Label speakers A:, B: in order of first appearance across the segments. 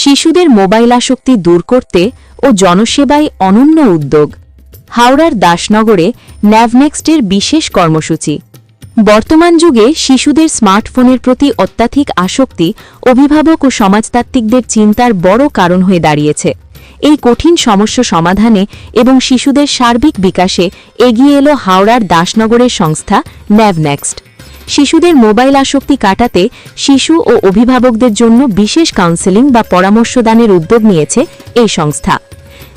A: শিশুদের মোবাইল আসক্তি দূর করতে ও জনসেবায় অনন্য উদ্যোগ। হাওড়ার দাসনগরে ন্যাভনেক্সটের বিশেষ কর্মসূচি। বর্তমান যুগে শিশুদের স্মার্টফোনের প্রতি অত্যাধিক আসক্তি অভিভাবক ও সমাজতাত্ত্বিকদের চিন্তার বড় কারণ হয়ে দাঁড়িয়েছে। এই কঠিন সমস্যা সমাধানে এবং শিশুদের সার্বিক বিকাশে এগিয়ে এলো হাওড়ার দাসনগরের সংস্থা ন্যাভনেক্সট। শিশুদের মোবাইল আসক্তি কাটাতে শিশু ও অভিভাবকদের জন্য বিশেষ কাউন্সেলিং বা পরামর্শদানের উদ্যোগ নিয়েছে এই সংস্থা।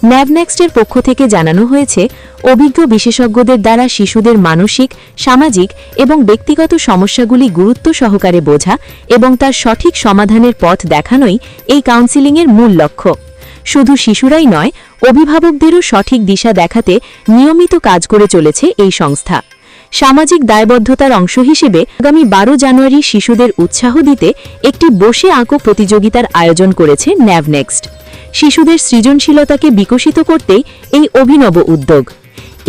A: ন্যাভনেক্সটের পক্ষ থেকে জানানো হয়েছে, অভিজ্ঞ বিশেষজ্ঞদের দ্বারা শিশুদের মানসিক, সামাজিক এবং ব্যক্তিগত সমস্যাগুলি গুরুত্ব সহকারে বোঝা এবং তার সঠিক সমাধানের পথ দেখানোই এই কাউন্সেলিংয়ের মূল লক্ষ্য। শুধু শিশুরাই নয়, অভিভাবকদেরও সঠিক দিশা দেখাতে নিয়মিত কাজ করে চলেছে এই সংস্থা। সামাজিক দায়বদ্ধতার অংশ হিসেবে আগামী বারো জানুয়ারি শিশুদের উৎসাহ দিতে একটি বসে আঁকো প্রতিযোগিতার আয়োজন করেছে ন্যাভনেক্সট শিশুদের সৃজনশীলতাকে বিকশিত করতেই এই অভিনব উদ্যোগ।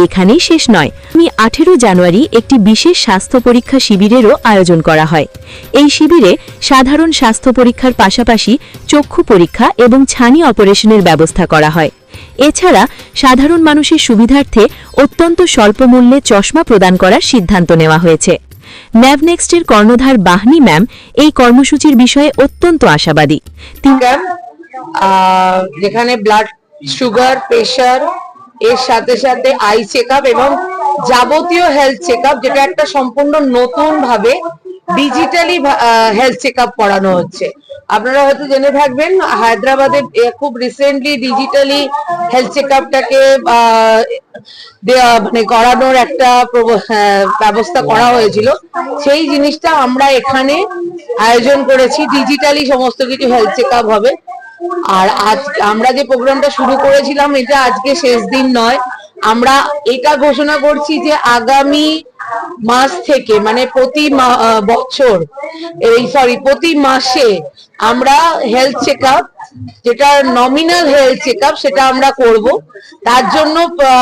A: এখানেই শেষ নয় আমি আঠেরো জানুয়ারি একটি বিশেষ স্বাস্থ্য পরীক্ষা শিবিরেরও আয়োজন করা হয়। এই শিবিরে সাধারণ স্বাস্থ্য পরীক্ষার পাশাপাশি চক্ষু পরীক্ষা এবং ছানি অপারেশনের ব্যবস্থা করা হয়। এছাড়া সাধারণ মানুষের সুবিধার্থে অত্যন্ত স্বল্প মূল্যে চশমা প্রদান করার সিদ্ধান্ত নেওয়া হয়েছে। ন্যাভনেক্সটের কর্ণধার বাহনি ম্যাম এই কর্মসূচির বিষয়ে অত্যন্ত আশাবাদী।
B: যেখানে ব্লাড সুগার প্রেশার এর সাথে সাথে আই চেক এবং যাবতীয় হেলথ চেক যেটা একটা সম্পূর্ণ নতুন ভাবে ডিজিটালি হেলথ চেক করানো হচ্ছে। আপনারা হয়তো জেনে থাকবেন, হায়দ্রাবাদে খুব রিসেন্টলি ডিজিটালি হেলথ চেক আপটাকে মানে করানোর একটা ব্যবস্থা করা হয়েছিল। সেই জিনিসটা আমরা এখানে আয়োজন করেছি। ডিজিটালি সমস্ত কিছু হেলথ চেক হবে। আর আজ, আমরা যে প্রোগ্রামটা শুরু করেছিলাম, এটা আজকে শেষ দিন নয়। আমরা এটা ঘোষণা করছি যে আগামী মাস থেকে মানে প্রতি বছর, এই সরি প্রতি মাসে আমরা হেলথ চেক যেটা নমিনাল হেলথ চেক সেটা আমরা করব। তার জন্য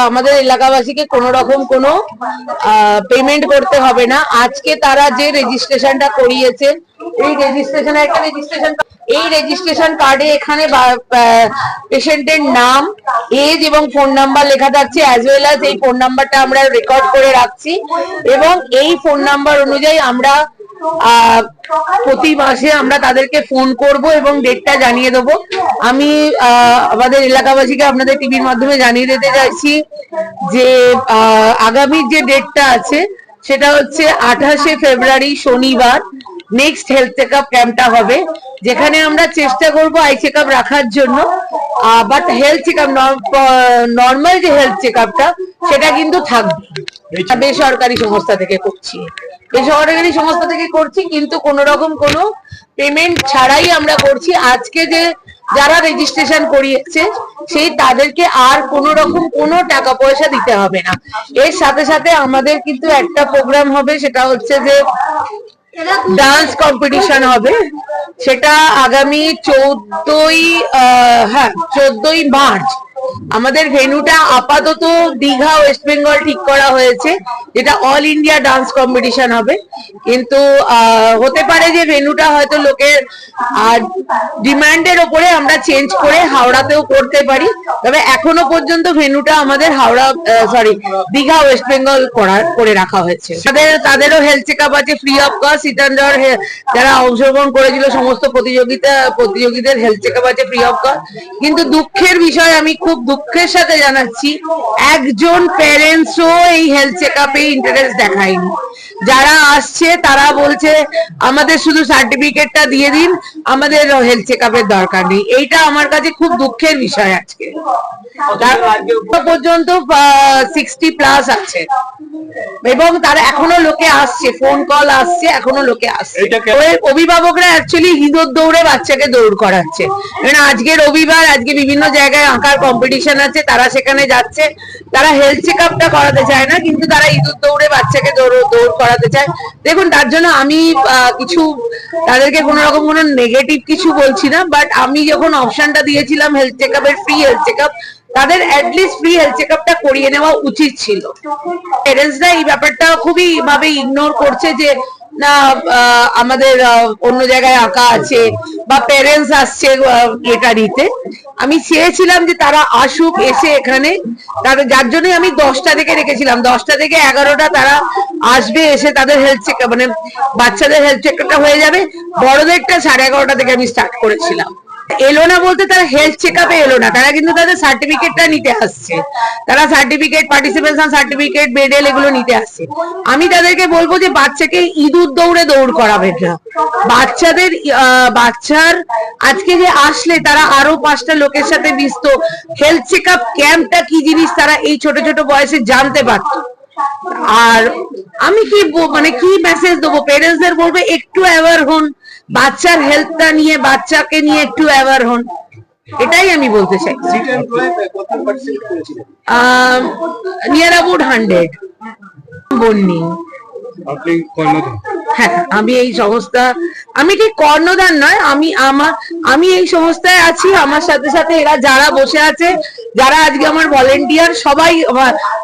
B: আমাদের এলাকাবাসীকে কোনো রকম কোনো পেমেন্ট করতে হবে না। আজকে তারা যে রেজিস্ট্রেশনটা করিয়েছে, এই রেজিস্ট্রেশন একটা রেজিস্ট্রেশন এই রেজিস্ট্রেশন কার্ডে এখানে পেশেন্টের নাম এজ এবং ফোন নাম্বার লেখা থাকছে অ্যাজ ওয়েল অ্যাজ এই ফোন নাম্বারটা আমরা রেকর্ড করে রাখছি। এবং এই ফোন নাম্বার অনুযায়ী আমরা প্রতি মাসে আমরা তাদেরকে ফোন করব এবং ডেটটা জানিয়ে দেবো। আমি আমাদের এলাকাবাসীকে আপনাদের টিভির মাধ্যমে জানিয়ে দিতে চাইছি যে আগামী যে ডেটটা আছে, সেটা হচ্ছে আঠাশে ফেব্রুয়ারি শনিবার। নেক্সট হেলথ চেক আপ ক্যাম্পটা হবে যেখানে আমরা চেষ্টা করব আই চেক আপ রাখার জন্য। But health check up normal যে হেলথ চেক আপটা সেটা কিন্তু থাকবে। বেসরকারি সংস্থা থেকে করছি। বেসরকারি সংস্থা থেকে করছি কিন্তু কোন রকম কোনো পেমেন্ট ছাড়াই আমরা করছি। আজকে যে যারা রেজিস্ট্রেশন করিয়েছে সেই তাদেরকে আর কোন রকম কোনো টাকা পয়সা দিতে হবে না। এর সাথে সাথে আমাদের কিন্তু একটা প্রোগ্রাম হবে সেটা হচ্ছে যে ডান্স কম্পিটিশন হবে। সেটা আগামী চোদ্দই হ্যাঁ চোদ্দই মার্চ। আমাদের ভেনুটা আপাতত দীঘা ওয়েস্ট বেঙ্গল ঠিক করা হয়েছে, যেটা অল ইন্ডিয়া ডান্স কম্পিটিশন হবে। কিন্তু হতে পারে যে ভেনুটা হয়তো লোকের ডিমান্ডের ওপরে আমরা চেঞ্জ করে হাওড়াতেও করতে পারি, তবে এখনও পর্যন্ত ভেনুটা আমাদের Howrah sorry Digha West Bengal করার করে রাখা হয়েছে। তাদের, তাদেরও হেলথ চেক আপ আছে ফ্রি অফ কস্ট সিতান্ডার যারা অংশগ্রহণ করেছিল, সমস্ত প্রতিযোগিতা, প্রতিযোগীদের হেলথ চেক আপ আছে ফ্রি অফ কস্ট কিন্তু দুঃখের বিষয়, আমি খুব দুঃখের সাথে জানাচ্ছি, একজন প্যারেন্টসও এই হেলথ চেক আপে ইন্টারেস্ট দেখায়নি। যারা আসছে, তারা বলছে, আমাদের শুধু সার্টিফিকেটটা দিয়ে দিন, আমাদের হেলথ চেক আপের দরকার নেই। এইটা আমার কাছে খুব দুঃখের বিষয় আজকে। পর্যন্ত সিক্সটি প্লাস আছে। এবং তারা এখনও লোকে আসছে ফোন কল আসছে এখনও লোকে আসছে। অভিভাবকরা অ্যাকচুয়ালি হিঁদুর দৌড়ে বাচ্চাকে দৌড় করাচ্ছে। কারণ আজকে রবিবার আজকে বিভিন্ন জায়গায় আঁকার কম্পিটিশন আছে তারা সেখানে যাচ্ছে। তারা হেলথ চেক আপটা করাতে চায় না কিন্তু তারা ইঁদুর দৌড়ে বাচ্চাকে দৌড় দৌড় করাতে চায়। দেখুন তার জন্য আমি কিছু তাদেরকে কোনো রকম কোনো নেগেটিভ কিছু বলছি না বাট আমি যখন অপশনটা দিয়েছিলাম হেলথ চেক আপের ফ্রি হেলথ চেক আপ তাদের at least free health check আপটা করিয়ে নেওয়া উচিত ছিল। প্যারেন্টসরা এই ব্যাপারটা খুবই ভাবে ইগনোর করছে যে, না আমাদের অন্য জায়গায় আঁকা আছে বা প্যারেন্টস আসছে এটা নিতে। আমি চেয়েছিলাম যে তারা আসুক, এসে এখানে। তার, যার জন্য আমি দশটা থেকে রেখেছিলাম। দশটা থেকে এগারোটা তারা আসবে, এসে তাদের হেলথ চেক মানে বাচ্চাদের হেলথ চেকআপটা হয়ে যাবে। বড়দেরটা সাড়ে এগারোটা থেকে আমি স্টার্ট করেছিলাম। এলো না বলতে তারা হেলথ চেক আপে এলো না। তারা কিন্তু তাদের সার্টিফিকেটটা নিতে আসছে। তারা সার্টিফিকেট পার্টিসিপেশন সার্টিফিকেট মেডেল এগুলো নিতে আসছে। আমি তাদেরকে বলব যে বাচ্চাকে ইঁদুর দৌড়ে দৌড় করাবেন না। বাচ্চাদের বাচ্চার আজকে যে আসলে তারা আরও পাঁচটা লোকের সাথে মিশতো। হেলথ চেক আপ ক্যাম্পটা কি জিনিস তারা এই ছোট ছোট বয়সে জানতে পারতো। আর আমি কি মানে কি মেসেজ দেবো? পেরেন্টসদের বলব, একটু অ্যাওয়ার হন। বাচ্চার হেলথটা নিয়ে, বাচ্চাকে নিয়ে একটু অ্যাওয়ার হন। এটাই আমি বলতে চাই। নিয়ার অ্যাবাউট হান্ড্রেড বন্নি।
C: আপনি
B: হ্যাঁ আমি এই সংস্থা, আমি ঠিক কর্ণধার নয়, আমি আমার আমি এই সংস্থায় আছি, আমার সাথে সাথে এরা যারা বসে আছে, যারা আজকে আমার ভলেন্টিয়ার সবাই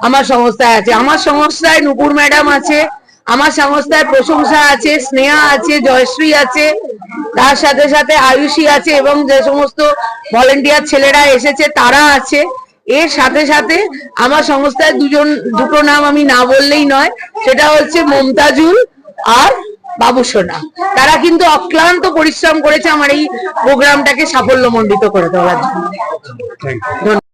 B: আমার সংস্থায় আছে। আমার সংস্থায় নুপুর ম্যাডাম আছে, আমার সংস্থায় প্রশংসা আছে, স্নেহা আছে, জয়শ্রী আছে, তার সাথে সাথে আয়ুষী আছে, এবং যে সমস্ত ভলেন্টিয়ার ছেলেরা এসেছে, তারা আছে। এর সাথে সাথে আমার সংস্থায় দুজন, দুটো নাম আমি না বললেই নয়, সেটা হচ্ছে মমতাজুল আর বাবুসোনা তারা কিন্তু অক্লান্ত পরিশ্রম করেছে আমার এই প্রোগ্রামটাকে সাফল্যমণ্ডিত করে দেওয়ার জন্য।